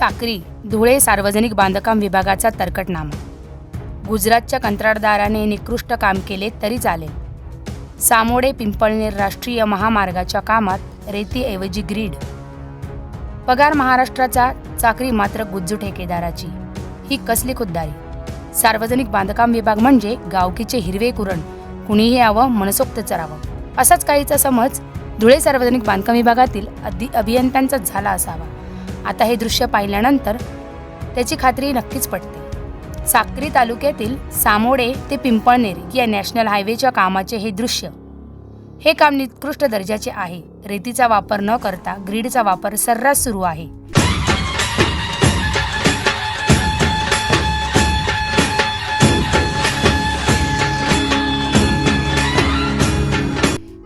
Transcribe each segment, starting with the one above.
चाकरी धुळे सार्वजनिक बांधकाम विभागाचा तरकटनामा. गुजरातच्या कंत्राटदाराने निकृष्ट काम केले तरी चालेल. सामोडे पिंपळनेर राष्ट्रीय महामार्गाच्या कामात रेतीऐवजी ग्रीड. पगार महाराष्ट्राचा चाकरी मात्र गुज्जू ठेकेदाराची. ही कसली खुद्दारी? सार्वजनिक बांधकाम विभाग म्हणजे गावकीचे हिरवे कुरण कुणीही यावं मनसोक्त चरावं. असाच काहीचा समज धुळे सार्वजनिक बांधकाम विभागातील अधि अभियंत्यांचा झाला असावा. आता हे दृश्य पाहिल्यानंतर त्याची खात्री नक्कीच पटते साक्री तालुक्यातील सामोडे ते पिंपळनेर या नॅशनल हायवेच्या कामाचे हे दृश्य हे काम निकृष्ट दर्जाचे आहे. रेतीचा वापर न करता ग्रीडचा वापर सर्रास सुरू आहे.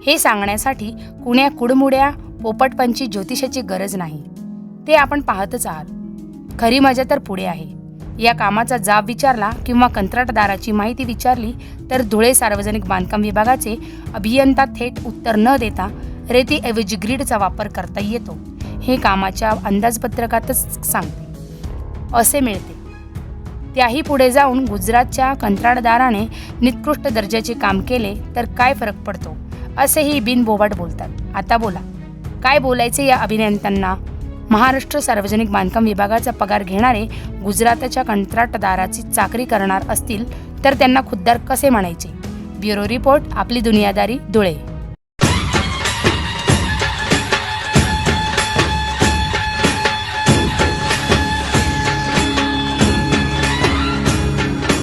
हे सांगण्यासाठी कुण्या कुडमुड्या पोपटपंची ज्योतिषाची गरज नाही. ते आपण पाहतच आहात. खरी मजा तर पुढे आहे. या कामाचा जाब विचारला किंवा कंत्राटदाराची माहिती विचारली तर धुळे सार्वजनिक बांधकाम विभागाचे अभियंता थेट उत्तर न देता रेतीऐवजी ग्रीडचा वापर करता येतो. हे कामाच्या अंदाजपत्रकातच सांगते. असे मिळते. त्याही पुढे जाऊन गुजरातच्या कंत्राटदाराने निकृष्ट दर्जाचे काम केले तर काय फरक पडतो? असेही बिनबोबाट बोलतात. आता बोला. काय बोलायचे या अभियंत्यांना? महाराष्ट्र सार्वजनिक बांधकाम विभागाचा पगार घेणारे गुजरातच्या कंत्राटदाराची चाकरी करणार असतील तर त्यांना खुद्दार कसे म्हणायचे? ब्युरो रिपोर्ट आपली दुनियादारी धुळे.